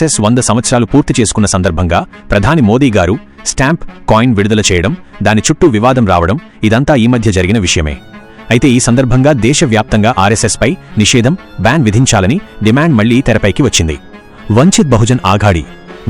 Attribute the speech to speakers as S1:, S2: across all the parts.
S1: Cess వంద సంవత్సరాలు పూర్తి చేసుకున్న సందర్భంగా ప్రధాని మోదీ గారు స్టాంప్ కాయిన్ విడుదల చేయడం దాని చుట్టూ వివాదం రావడం ఇదంతా ఈ మధ్య జరిగిన విషయమే. అయితే ఈ సందర్భంగా దేశవ్యాప్తంగా ఆర్ఎస్ఎస్పై నిషేధం బ్యాన్ విధించాలని డిమాండ్ మళ్ళీ తెరపైకి వచ్చింది. వంచిత్ బహుజన్ ఆఘాడి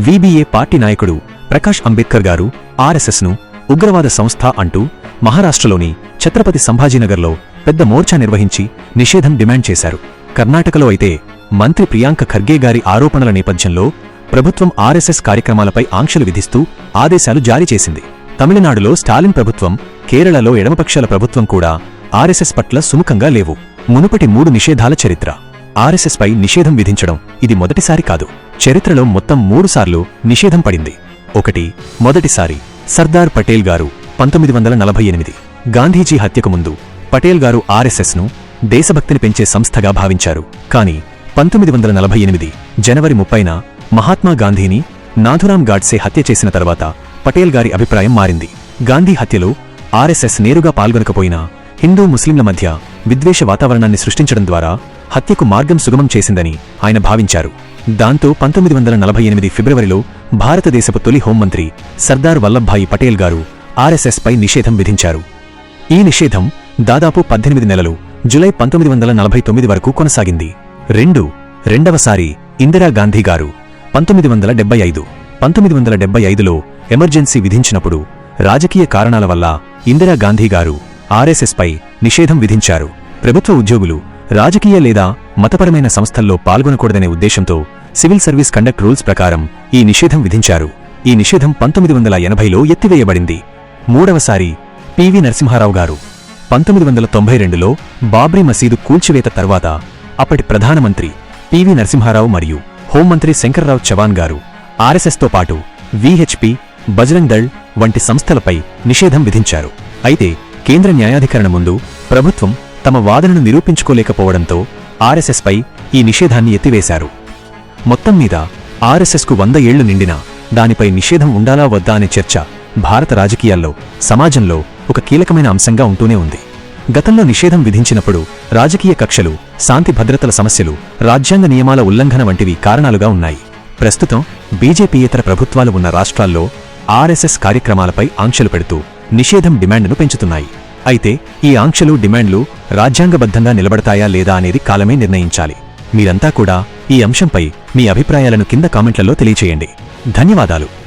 S1: వీబీఏ పార్టీ నాయకుడు ప్రకాష్ అంబేద్కర్ గారు ఆర్ఎస్ఎస్ను ఉగ్రవాద సంస్థ అంటూ మహారాష్ట్రలోని ఛత్రపతి సంభాజీనగర్లో పెద్ద మోర్చా నిర్వహించి నిషేధం డిమాండ్ చేశారు. కర్ణాటకలో అయితే మంత్రి ప్రియాంక ఖర్గే గారి ఆరోపణల నేపథ్యంలో ప్రభుత్వం ఆర్ఎస్ఎస్ కార్యక్రమాలపై ఆంక్షలు విధిస్తూ ఆదేశాలు జారీ చేసింది. తమిళనాడులో స్టాలిన్ ప్రభుత్వం కేరళలో ఎడమపక్షాల ప్రభుత్వం కూడా ఆర్ఎస్ఎస్ పట్ల సుముఖంగా లేవు. మునుపటి మూడు నిషేధాల చరిత్ర. ఆర్ఎస్ఎస్పై నిషేధం విధించడం ఇది మొదటిసారి కాదు. చరిత్రలో మొత్తం మూడుసార్లు నిషేధం పడింది. ఒకటి మొదటిసారి సర్దార్ పటేల్ గారు పంతొమ్మిది వందల నలభై ఎనిమిది. గాంధీజీ హత్యకు ముందు పటేల్ గారు ఆర్ఎస్ఎస్ను దేశభక్తిని పెంచే సంస్థగా భావించారు. కానీ పంతొమ్మిది వందల నలభై ఎనిమిది జనవరి ముప్పైన మహాత్మా గాంధీని నాథురాం గాడ్సే హత్య చేసిన తర్వాత పటేల్ గారి అభిప్రాయం మారింది. గాంధీ హత్యలో ఆర్ఎస్ఎస్ నేరుగా పాల్గొనకపోయినా హిందూ ముస్లింల మధ్య విద్వేష వాతావరణాన్ని సృష్టించడం ద్వారా హత్యకు మార్గం సుగమం చేసిందని ఆయన భావించారు. దాంతో పంతొమ్మిది వందల నలభై ఎనిమిది ఫిబ్రవరిలో భారతదేశపు తొలి హోంమంత్రి సర్దార్ వల్లభాయి పటేల్ గారు ఆర్ఎస్ఎస్పై నిషేధం విధించారు. ఈ నిషేధం దాదాపు పద్దెనిమిది నెలలు జులై పంతొమ్మిది వందల నలభై తొమ్మిది వరకు కొనసాగింది. రెండు రెండవసారి ఇందిరాగాంధీ గారు పంతొమ్మిది వందల డెబ్బై ఐదు. పంతొమ్మిది వందల డెబ్బై ఐదులో ఎమర్జెన్సీ విధించినప్పుడు రాజకీయ కారణాల వల్ల ఇందిరాగాంధీ గారు ఆర్ఎస్ఎస్పై నిషేధం విధించారు. ప్రభుత్వ ఉద్యోగులు రాజకీయ లేదా మతపరమైన సంస్థల్లో పాల్గొనకూడదనే ఉద్దేశంతో సివిల్ సర్వీస్ కండక్ట్ రూల్స్ ప్రకారం ఈ నిషేధం విధించారు. ఈ నిషేధం పంతొమ్మిది వందల ఎనభైలో ఎత్తివేయబడింది. మూడవసారి పివి నరసింహారావు గారు పంతొమ్మిది వందల తొంభై రెండులో బాబ్రీ మసీదు కూల్చివేత తర్వాత అప్పటి ప్రధానమంత్రి పివి నరసింహారావు మరియు హోంమంత్రి శంకర్రావు చవాన్ గారు ఆర్ఎస్ఎస్తో పాటు విహెచ్పి బజరంగ్ దళ్ వంటి సంస్థలపై నిషేధం విధించారు. అయితే కేంద్ర న్యాయాధికరణ ముందు ప్రభుత్వం తమ వాదనను నిరూపించుకోలేకపోవడంతో ఆర్ఎస్ఎస్పై ఈ నిషేధాన్ని ఎత్తివేశారు. మొత్తం మీద ఆర్ఎస్ఎస్కు వంద ఏళ్ళు నిండినా దానిపై నిషేధం ఉండాలా వద్దా అనే చర్చ భారత రాజకీయాల్లో సమాజంలో ఒక కీలకమైన అంశంగా ఉంటూనే ఉంది. గతంలో నిషేధం విధించినప్పుడు రాజకీయ కక్షలు శాంతి భద్రతల సమస్యలు రాజ్యాంగ నియమాల ఉల్లంఘన వంటివి కారణాలుగా ఉన్నాయి. ప్రస్తుతం బీజేపీయేతర ప్రభుత్వాలు ఉన్న రాష్ట్రాల్లో ఆర్ఎస్ఎస్ కార్యక్రమాలపై ఆంక్షలు పెడుతూ నిషేధం డిమాండ్ను పెంచుతున్నాయి. అయితే ఈ ఆంక్షలు డిమాండ్లు రాజ్యాంగబద్ధంగా నిలబడతాయా లేదా అనేది కాలమే నిర్ణయించాలి. మీరంతా కూడా ఈ అంశంపై మీ అభిప్రాయాలను కింద కామెంట్లలో తెలియచేయండి. ధన్యవాదాలు.